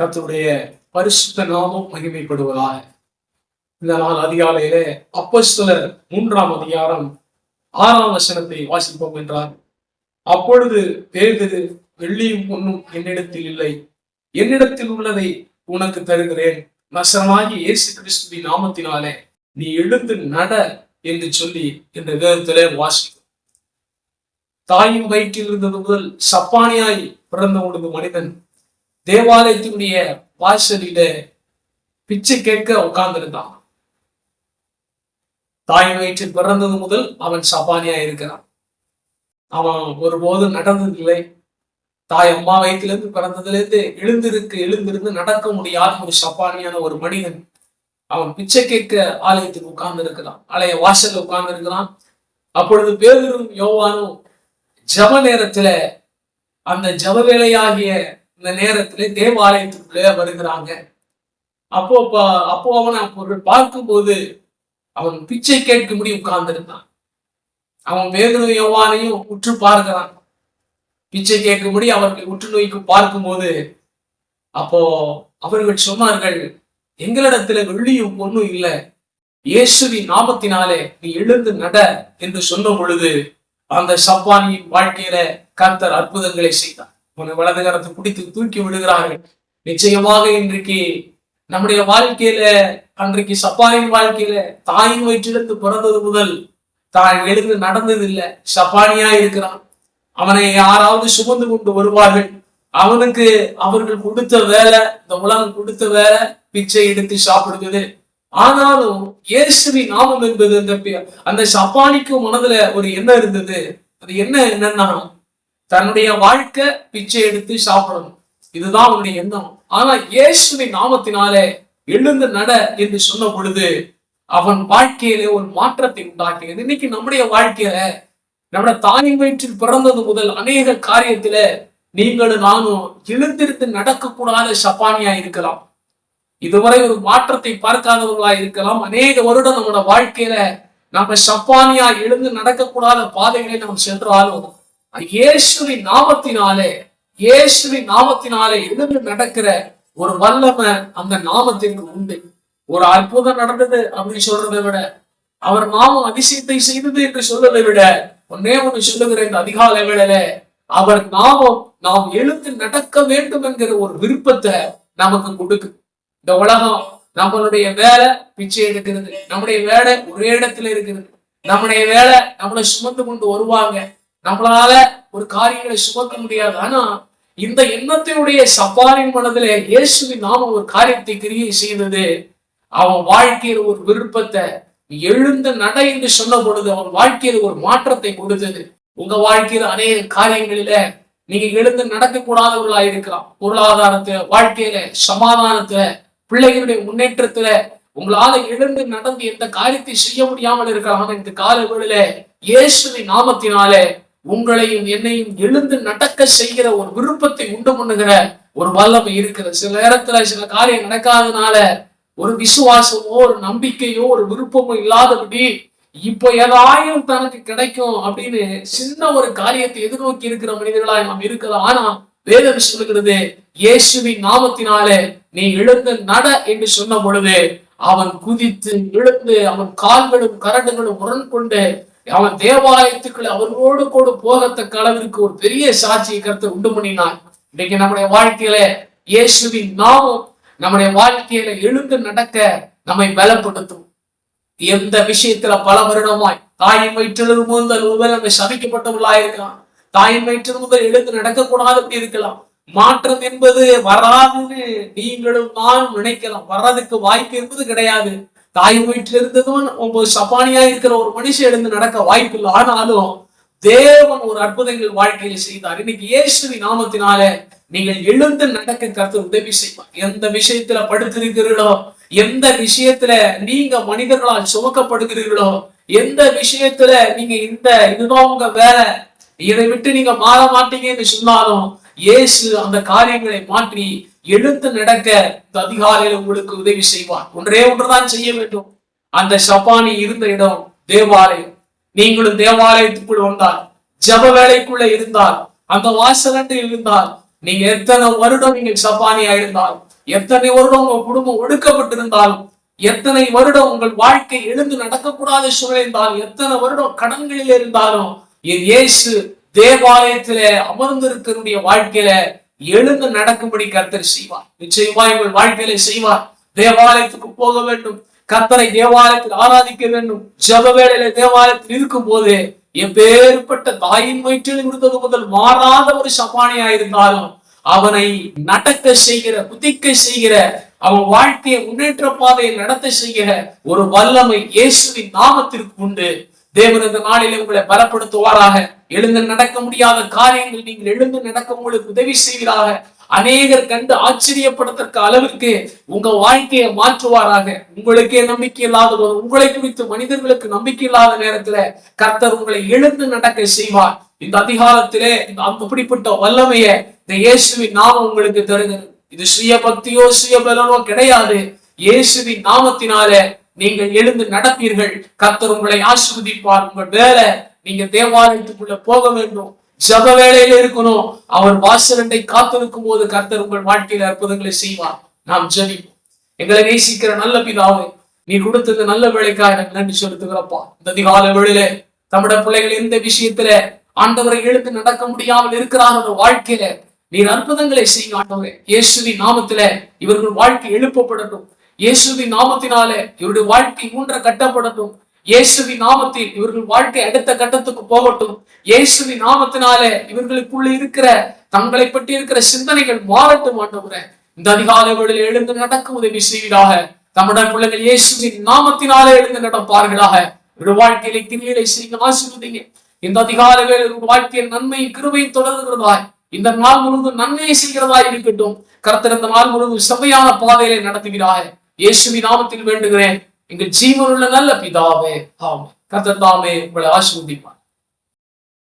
கத்துடைய பரிசுத்த நாமம் மகிமைப்படுவதாக. இந்த நாள் அதிகாலையிலே அப்பஸ்தலர் மூன்றாம் அதிகாரம் ஆறாம் வசனத்தை வாசிப்போம் என்றார். அப்பொழுது பேதுரு வெள்ளியும் பொண்ணும் என்னிடத்தில் இல்லை. என்னிடத்தில் உள்ளதை உனக்கு தருகிறேன். நசரனாகி இயேசு கிறிஸ்துவின் நாமத்தினாலே நீ எழுந்து நட என்று சொல்லி இந்த வேதத்திலே வாசிக்கும். தாயின் வயிற்றில் இருந்தது முதல் சப்பானியாய் பிறந்த ஒரு மனிதன் தேவாலயத்தினுடைய வாசலில பிச்சை கேட்க உட்கார்ந்திருந்தான். தாய் வயிற்றில் பிறந்தது முதல் அவன் சப்பானியா இருக்கிறான். அவன் ஒருபோதும் நடந்ததில்லை. தாய் அம்மா வயிற்றிலிருந்து பிறந்ததுலேருந்து எழுந்திருக்கு எழுந்திருந்து நடக்க முடியாத ஒரு சப்பானியான ஒரு மனிதன் அவன் பிச்சை கேட்க ஆலயத்தில் உட்கார்ந்து இருக்கிறான் ஆலய வாசல்ல உட்கார்ந்து இருக்கிறான் அப்பொழுது பேதரும் யோவானும் ஜப நேரத்துல அந்த ஜப வேலையாகிய இந்த நேரத்துல தேவாலயத்துக்குள்ளே வருகிறாங்க. அப்போ அப்போ அவனை அவர்கள் பார்க்கும்போது அவன் பிச்சை கேட்கும்படி உட்கார்ந்திருந்தான். அவன் வேதனும் யோவானையும் உற்று பார்க்கிறான். பிச்சை கேட்கும்படி அவர்களை உற்று நோய்க்கு பார்க்கும்போது அப்போ அவர்கள் சொன்னார்கள் எங்களிடத்துல வெள்ளியும் பொண்ணும் இல்லை. இயேசுவின் நாமத்தினாலே நீ எழுந்து நட என்று சொன்ன பொழுது அந்த சப்பானியின் வாழ்க்கையில கர்த்தர் அற்புதங்களை செய்தார். உன்னை வலது கரத்தை பிடித்து தூக்கி விடுகிறார்கள். நிச்சயமாக இன்றைக்கு நம்முடைய வாழ்க்கையில அன்றைக்கு சப்பானின் வாழ்க்கையில தாயின் வயிற்றிலிருந்து பிறந்தது முதல் தான் எழுந்து நடந்தது இல்லை சப்பானியா இருக்கிறான். அவனை யாராவது சுமந்து கொண்டு வருவார்கள். அவனுக்கு அவர்கள் கொடுத்த வேலை இந்த உலகம் கொடுத்த வேலை பிச்சை எடுத்து சாப்பிடுவது. ஆனாலும் இயேசுவி நாமம் என்பது அந்த அந்த சப்பானிக்கும் மனதுல ஒரு எண்ணம் இருந்தது. அது என்ன என்னன்னா தன்னுடைய வாழ்க்கை பிச்சை எடுத்து சாப்பிடணும். இதுதான் அவனுடைய எண்ணம். ஆனா இயேசுவின் நாமத்தினாலே எழுந்து நட என்று சொன்ன பொழுது அவன் வாழ்க்கையிலே ஒரு மாற்றத்தை உண்டாக்கியது. இன்னைக்கு நம்முடைய வாழ்க்கையில நம்முடைய தாயின் வயிற்றில் பிறந்தது முதல் அநேக காரியத்தில நீங்களும் நானும் எழுந்திருந்து நடக்கக்கூடாத சப்பானியா இருக்கலாம். இதுவரை ஒரு மாற்றத்தை பார்க்காதவர்களா இருக்கலாம். அநேக வருடம் நம்மளோட வாழ்க்கையில நம்ம சப்பானியா எழுந்து நடக்கக்கூடாத பாதைகளை நாம் சென்றாலும் இயேசுவின் நாமத்தினாலே இயேசுவின் நாமத்தினாலே எழுந்து நடக்கிற ஒரு வல்லமை அந்த நாமத்திற்கு உண்டு. ஒரு அற்புதம் நடந்தது அப்படின்னு சொல்றதை விட அவர் நாமம் அதிசயத்தை செய்தது என்று சொல்வதை விட ஒன்னே ஒண்ணு சொல்லுகிற இந்த அதிகாலை வேளையில அவர் நாமம் நாம் எழுந்து நடக்க வேண்டும் என்கிற ஒரு விருப்பத்தை நமக்கு கொடுக்கு இந்த உலகம் நம்மளுடைய வேலை பிச்சை எடுக்கிறது நம்முடைய வேலை ஒரே இடத்துல இருக்கிறது நம்முடைய வேலை நம்மளை சுமந்து கொண்டு வருவாங்க. நம்மளால ஒரு காரியங்களை சுமக்க முடியாது. ஆனா இந்த எண்ணத்தினுடைய சப்பாரின் மனதிலே இயேசுவின் நாம ஒரு காரியத்தை கிரியை செய்தது. அவன் வாழ்க்கையில் ஒரு விருப்பத்தை எழுந்த நட என்று சொன்ன பொழுது அவன் வாழ்க்கையில ஒரு மாற்றத்தை கொடுத்தது. உங்க வாழ்க்கையில அநேக காரியங்களில நீங்க எழுந்து நடக்கக்கூடாதவர்களா இருக்கலாம். பொருளாதாரத்துல வாழ்க்கையில சமாதானத்துல பிள்ளைகளுடைய முன்னேற்றத்துல உங்களால எழுந்து நடந்து எந்த காரியத்தை செய்ய முடியாமல் இருக்கலாம். இந்த காலங்களில இயேசுவின் நாமத்தினாலே உங்களையும் என்னையும் எழுந்து நடக்க செய்கிற ஒரு விருப்பத்தை உண்டு பண்ணுகிற ஒரு வல்லமை இருக்கிறது. சில நேரத்துல சில காரியம் நடக்காதனால ஒரு விசுவாசமோ ஒரு நம்பிக்கையோ ஒரு விருப்பமோ இல்லாதபடி இப்போ ஏதாயும் தனக்கு கிடைக்கும் அப்படின்னு சின்ன ஒரு காரியத்தை எதிர்நோக்கி இருக்கிற மனிதர்களாய் நாம் இருக்கிறோம். ஆனா வேதம் சொல்லுகிறது இயேசுவின் நாமத்தினாலே நீ எழுந்து நட என்று சொன்ன பொழுது அவன் குதித்து எழுந்து அவன் கால்களும் கரடுகளும் முரண் கொண்டு அவன் தேவாலயத்துக்குள்ள அவர்களோடு கூட போகத்தக்க அளவிற்கு ஒரு பெரிய சாட்சியை கருத்து உண்டு பண்ணினான். இன்னைக்கு நம்முடைய வாழ்க்கையில இயேசுவின் நாமம் நம்முடைய வாழ்க்கையில எழுந்து நடக்க நம்மை பலப்படுத்தும். எந்த விஷயத்துல பல வருடமாய் தாயின் வயிற்றிலிருந்து முதல் முதல் நம்ம சபிக்கப்பட்டவர்களா இருக்கலாம். தாயின் வயிற்றில் முதல் எழுந்து நடக்கக்கூடாது அப்படி இருக்கலாம். மாற்றம் என்பது வராதுன்னு நீங்களும் நானும் நினைக்கலாம். வர்றதுக்கு வாய்ப்பு என்பது கிடையாது. தாய் வீட்டில் இருந்ததும் ஒன்பது சப்பானியா இருக்கிற ஒரு மனுஷன் எழுந்து நடக்க வாய்ப்பு இல்லை ஆனாலும் தேவன் ஒரு அற்புதங்கள் வாழ்க்கையில செய்தார். இன்னைக்கு ஏசுவி நாமத்தினால நீங்கள் எழுந்து நடக்க கருத்து உதவி செய்வார். எந்த விஷயத்துல படுத்திருக்கிறீர்களோ எந்த விஷயத்துல நீங்க மனிதர்களால் சுமக்கப்படுகிறீர்களோ எந்த விஷயத்துல நீங்க இந்த இதுதான் உங்க வேலை இதை விட்டு நீங்க மாற மாட்டீங்கன்னு சொன்னாலும் இயேசு அந்த காரியங்களை மாற்றி எழுந்து நடக்க இந்த அதிகாலையில உங்களுக்கு உதவி செய்வார். ஒன்றே ஒன்றுதான் செய்ய வேண்டும். அந்த சப்பானி இருந்த இடம் தேவாலயம். நீங்களும் தேவாலயத்துக்குள் வந்தால் ஜப வேலைக்குள்ள இருந்தால் அந்த வாசலன்று இருந்தால் நீங்க எத்தனை வருடம் நீங்கள் சப்பானியா இருந்தால் எத்தனை வருடம் உங்க குடும்பம் ஒடுக்கப்பட்டிருந்தாலும் எத்தனை வருடம் உங்கள் வாழ்க்கை எழுந்து நடக்கக்கூடாத சூழல் இருந்தாலும் எத்தனை வருடம் கடன்களில் இருந்தாலும் இயேசு தேவாலயத்திலே அமர்ந்திருக்கிற வாழ்க்கையில எழுந்து நடக்கும்படி கர்த்தர் செய்வார். நிச்சயமா எங்கள் வாழ்க்கையில செய்வார். தேவாலயத்துக்கு போக வேண்டும். கத்தரை தேவாலயத்தில் ஆராதிக்க வேண்டும். ஜப வேளையில தேவாலயத்தில் இருக்கும் போது எப்பேற்பட்ட தாயின் வயிற்றில் இருந்தது முதல் மாறாத ஒரு சபானியா இருந்தாலும் அவனை நடக்க செய்கிற குதிக்க செய்கிற அவன் வாழ்க்கையை முன்னேற்ற பாதையை நடத்த செய்கிற ஒரு வல்லமை இயேசுவின் நாமத்திற்கு உண்டு. தேவன் இந்த நாளிலே உங்களை பலப்படுத்துவாராக. எழுந்து நடக்க முடியாத காரியங்கள் நீங்கள் எழுந்து நடக்க உங்களுக்கு உதவி செய்வீராக. அநேகர் கண்டு ஆச்சரியப்படத்தக்க அளவிற்கு உங்க வாழ்க்கையை மாற்றுவாராக. உங்களுக்கே நம்பிக்கை இல்லாத போது உங்களை குறித்து மனிதர்களுக்கு நம்பிக்கை இல்லாத நேரத்துல கர்த்தர் உங்களை எழுந்து நடக்க செய்வார். இந்த அதிகாரத்திலே அப்படிப்பட்ட வல்லமைய இந்த இயேசுவின் நாமம் உங்களுக்கு தருகிறது. இது சுய பக்தியோ சுய பலனோ கிடையாது. இயேசுவின் நாமத்தினால நீங்கள் எழுந்து நடப்பீர்கள் கர்த்தர் உங்களை ஆசிர்வதிப்பார். உங்கள் வேலை நீங்க தேவாலயத்துக்குள்ள போக வேண்டும். ஜப வேலையில இருக்கணும். அவர் வாசலண்டை காத்திருக்கும் போது கர்த்தர் உங்கள் வாழ்க்கையில அற்புதங்களை செய்வார். நாம் ஜபிப்போம். எங்களை நேசிக்கிற நல்ல பிதாவே நீ கொடுத்தது நல்ல வேலைக்கா எனக்கு நன்றி செலுத்துகிறப்பா. இந்த அதிகால வேளையில தமிழ பிள்ளைகள் எந்த விஷயத்துல ஆண்டவரை எழுந்து நடக்க முடியாமல் இருக்கிறார்கள் வாழ்க்கையில நீர் அற்புதங்களை செய்ய ஆண்டவரே. இயேசுவின் நாமத்துல இவர்கள் வாழ்க்கை எழுப்பப்படட்டும். இயேசுவின் நாமத்தினாலே இவருடைய வாழ்க்கை மூன்ற கட்டப்படட்டும். இயேசுவின் நாமத்தில் இவர்கள் வாழ்க்கை அடுத்த கட்டத்துக்கு போகட்டும். இயேசுவின் நாமத்தினாலே இவர்களுக்குள்ள இருக்கிற தங்களை பற்றி இருக்கிற சிந்தனைகள் மாறட்டும் ஆண்டவரே. இந்த அதிகாலை வேளையில் எழுந்து நடக்க உதவி செய்வீராக. தமிழர் பிள்ளைகள் இயேசுவின் நாமத்தினாலே எழுந்து நடப்பார்களாக. ஒரு வாழ்க்கையில கிரிகளை செய்ய ஆசிர்வதிங்க. இந்த அதிகால ஒரு வாழ்க்கையில் நன்மையும் கிருபையும் தொடர்கிறதாய். இந்த நாள் முழுவதும் நன்மையை செய்கிறதாய் இருக்கட்டும். கர்த்தர் இந்த நாள் முழுவதும் செவ்வையான பாதையிலே நடத்துகிறாய் இயேசுவி நாமத்தில் வேண்டுகிறேன். எங்கள் ஜீவனுள்ள நல்ல பிதாவே ஆமே கர்த்தர் உங்களை ஆசிர்வதிப்பார்.